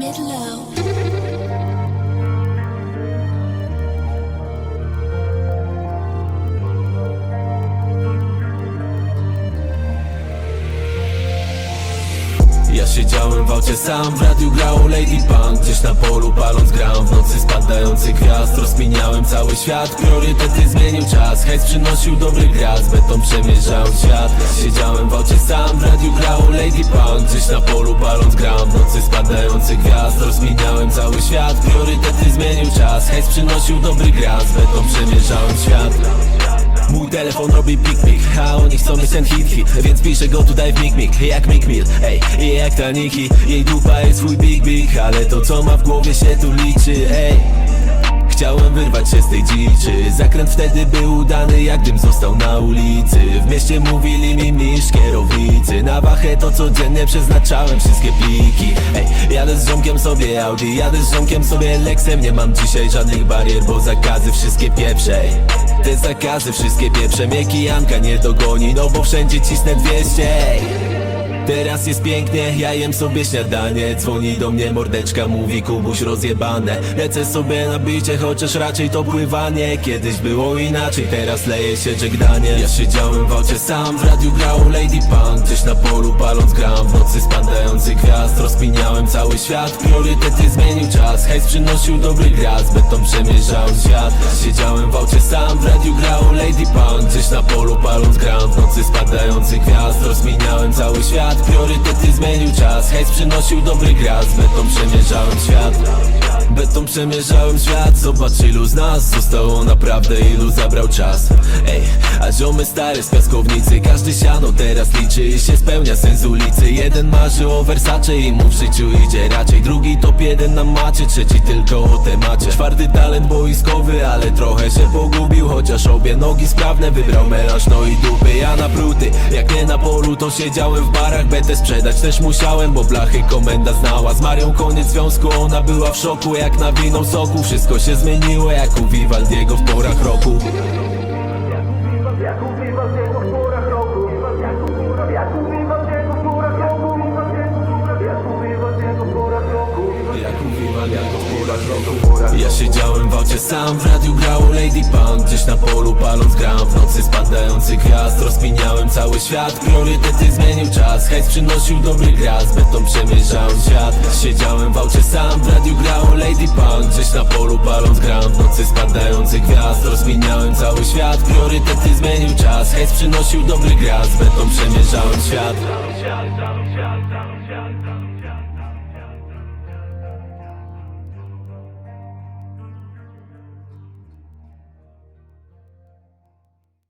Ja siedziałem w aucie sam, w radiu grało Lady Punk Gdzieś na polu paląc gram, w nocy spadający gwiazd. Rozkminiałem cały świat, priorytety zmienił czas. Hejs przynosił dobry gras, beton przemierzał świat. Siedziałem w aucie sam, w radiu Lady Punk Gdzieś na polu paląc gram, w nocy spadający gwiazd Rozkminiałem cały świat, priorytety zmienił czas Hejs przynosił dobry gras, beton przemierzałem świat. Mój telefon robi pik-pik, a oni chcą mieć ten hit-hit Więc piszę go tutaj w mig-mig, jak Mick Mill Ej, i jak ta Niki, jej dupa jest swój big-big Ale to co ma w głowie się tu liczy, ej Chciałem wyrwać się z tej dziczy. Zakręt wtedy był udany, jak został na ulicy. W mieście mówili mi misz kierownicy. Na wachę to codziennie przeznaczałem wszystkie pliki. Ej, jadę z ziomkiem sobie Audi Jadę z ziomkiem sobie Lexem. Nie mam dzisiaj żadnych barier, bo zakazy wszystkie pieprzej Te zakazy wszystkie pieprze. Mnie kijanka nie dogoni, no bo wszędzie cisnę 200 ej. Teraz jest pięknie, ja jem sobie śniadanie. Dzwoni do mnie mordeczka, mówi Kubuś rozjebane. Lecę sobie na bicie, chociaż raczej to pływanie. Kiedyś było inaczej, teraz leje się żegnanie. Ja siedziałem w aucie sam, w radiu grało Lady Punk Gdzieś na polu paląc gram, w nocy spadający gwiazd. Rozkminiałem cały świat, priorytety zmienił czas. Hejs przynosił dobry gras, beton przemierzał świat. Siedziałem w aucie sam, w radiu grało Lady Punk Gdzieś na polu paląc gram, w nocy spadający gwiazd. Rozkminiałem cały świat, priorytety zmienił czas Hejs przynosił dobry gras, beton przemierzałem świat Beton przemierzałem świat, zobacz ilu z nas Zostało naprawdę ilu zabrał czas. Ej, a ziomy stare z piaskownicy. Każdy siano teraz liczy i się spełnia sens ulicy. Jeden marzy o Versace i mu w życiu idzie raczej Drugi jeden na macie, trzeci tylko o temacie. Czwarty talent boiskowy, ale trochę się pogubił Chociaż obie nogi sprawne, wybrał melanż, no i dupy Ja na pruty, jak nie na polu to siedziałem w barach. Betę sprzedać też musiałem, bo blachy komenda znała. Z Marią koniec związku, ona była w szoku Jak nawinął soku, wszystko się zmieniło Jak u Vivaldiego w porach roku siedziałem w aucie sam, w radiu grało Lady Punk. Gdzieś na polu paląc gram, w nocy spadający gwiazd. Rozkminiałem cały świat, priorytety zmienił czas. Hejs przynosił dobry gras, beton przemierzał świat. Siedziałem w aucie sam, w radiu grało Lady Punk. Gdzieś na polu paląc gram, w nocy spadający gwiazd. Rozkminiałem cały świat, priorytety zmienił czas. Hejs przynosił dobry gras, beton przemierzałem świat